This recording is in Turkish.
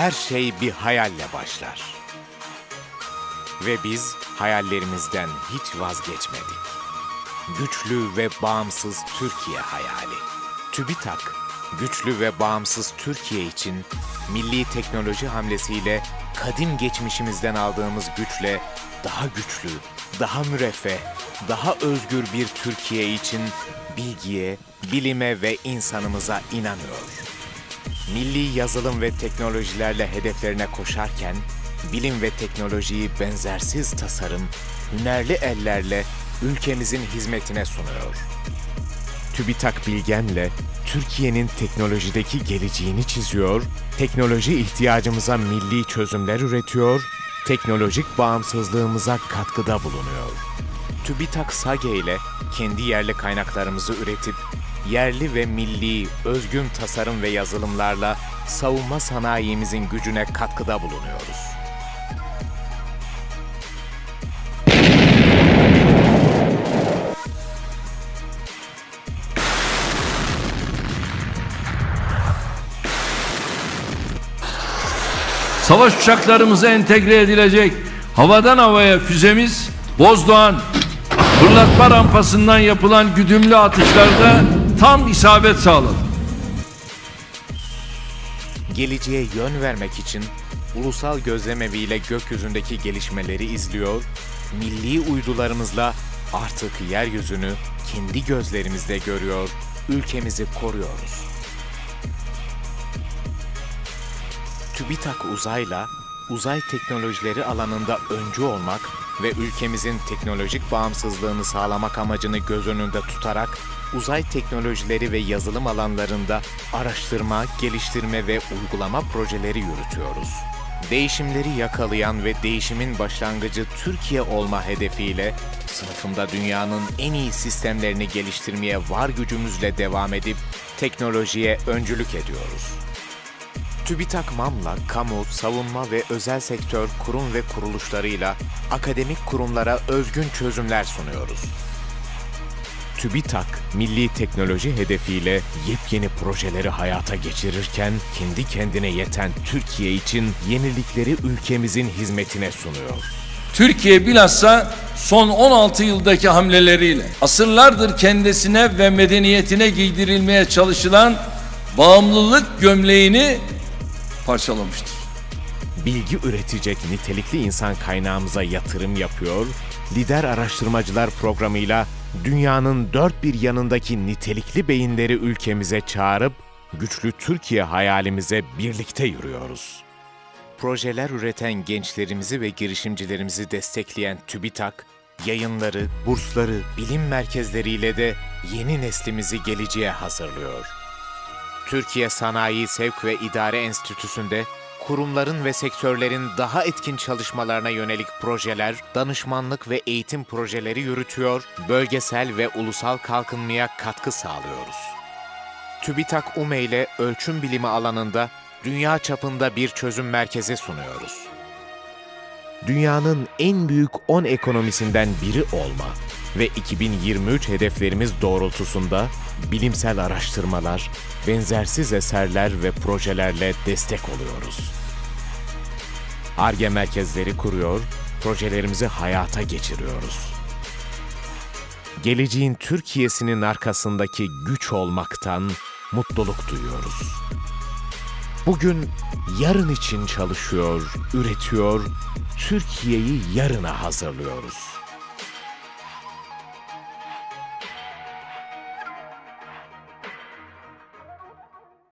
her şey bir hayalle başlar. Ve biz hayallerimizden hiç vazgeçmedik. Güçlü ve bağımsız Türkiye hayali. TÜBİTAK, güçlü ve bağımsız Türkiye için milli teknoloji hamlesiyle kadim geçmişimizden aldığımız güçle daha güçlü, daha müreffeh, daha özgür bir Türkiye için bilgiye, bilime ve insanımıza inanıyor. Milli yazılım ve teknolojilerle hedeflerine koşarken, bilim ve teknolojiyi benzersiz tasarım, hünerli ellerle ülkemizin hizmetine sunuyor. TÜBİTAK Bilgen'le Türkiye'nin teknolojideki geleceğini çiziyor, teknoloji ihtiyacımıza milli çözümler üretiyor, teknolojik bağımsızlığımıza katkıda bulunuyor. TÜBİTAK SAGE ile kendi yerli kaynaklarımızı üretip yerli ve milli özgün tasarım ve yazılımlarla savunma sanayimizin gücüne katkıda bulunuyoruz. Savaş uçaklarımıza entegre edilecek havadan havaya füzemiz Bozdoğan fırlatma rampasından yapılan güdümlü atışlarda tam isabet sağladı. Geleceğe yön vermek için ulusal gözlemeviyle gökyüzündeki gelişmeleri izliyor, milli uydularımızla artık yeryüzünü kendi gözlerimizle görüyor, ülkemizi koruyoruz. TÜBİTAK Uzay'la uzay teknolojileri alanında öncü olmak ve ülkemizin teknolojik bağımsızlığını sağlamak amacını göz önünde tutarak uzay teknolojileri ve yazılım alanlarında araştırma, geliştirme ve uygulama projeleri yürütüyoruz. Değişimleri yakalayan ve değişimin başlangıcı Türkiye olma hedefiyle sınıfında dünyanın en iyi sistemlerini geliştirmeye var gücümüzle devam edip teknolojiye öncülük ediyoruz. TÜBİTAK MAM'la kamu, savunma ve özel sektör kurum ve kuruluşlarıyla akademik kurumlara özgün çözümler sunuyoruz. TÜBİTAK, milli teknoloji hedefiyle yepyeni projeleri hayata geçirirken kendi kendine yeten Türkiye için yenilikleri ülkemizin hizmetine sunuyor. Türkiye bilhassa son 16 yıldaki hamleleriyle asırlardır kendisine ve medeniyetine giydirilmeye çalışılan bağımlılık gömleğini parçalamıştır. bilgi üretecek nitelikli insan kaynağımıza yatırım yapıyor, Lider Araştırmacılar programıyla dünyanın dört bir yanındaki nitelikli beyinleri ülkemize çağırıp güçlü Türkiye hayalimize birlikte yürüyoruz. Projeler üreten gençlerimizi ve girişimcilerimizi destekleyen TÜBİTAK, yayınları, bursları, bilim merkezleriyle de yeni neslimizi geleceğe hazırlıyor. Türkiye Sanayi Sevk ve İdare Enstitüsü'nde kurumların ve sektörlerin daha etkin çalışmalarına yönelik projeler, danışmanlık ve eğitim projeleri yürütüyor, bölgesel ve ulusal kalkınmaya katkı sağlıyoruz. TÜBİTAK UME ile ölçüm bilimi alanında dünya çapında bir çözüm merkezi sunuyoruz. Dünyanın en büyük 10 ekonomisinden biri olma ve 2023 hedeflerimiz doğrultusunda bilimsel araştırmalar, benzersiz eserler ve projelerle destek oluyoruz. ARGE merkezleri kuruyor, projelerimizi hayata geçiriyoruz. Geleceğin Türkiye'sinin arkasındaki güç olmaktan mutluluk duyuyoruz. Bugün yarın için çalışıyor, üretiyor, Türkiye'yi yarına hazırlıyoruz.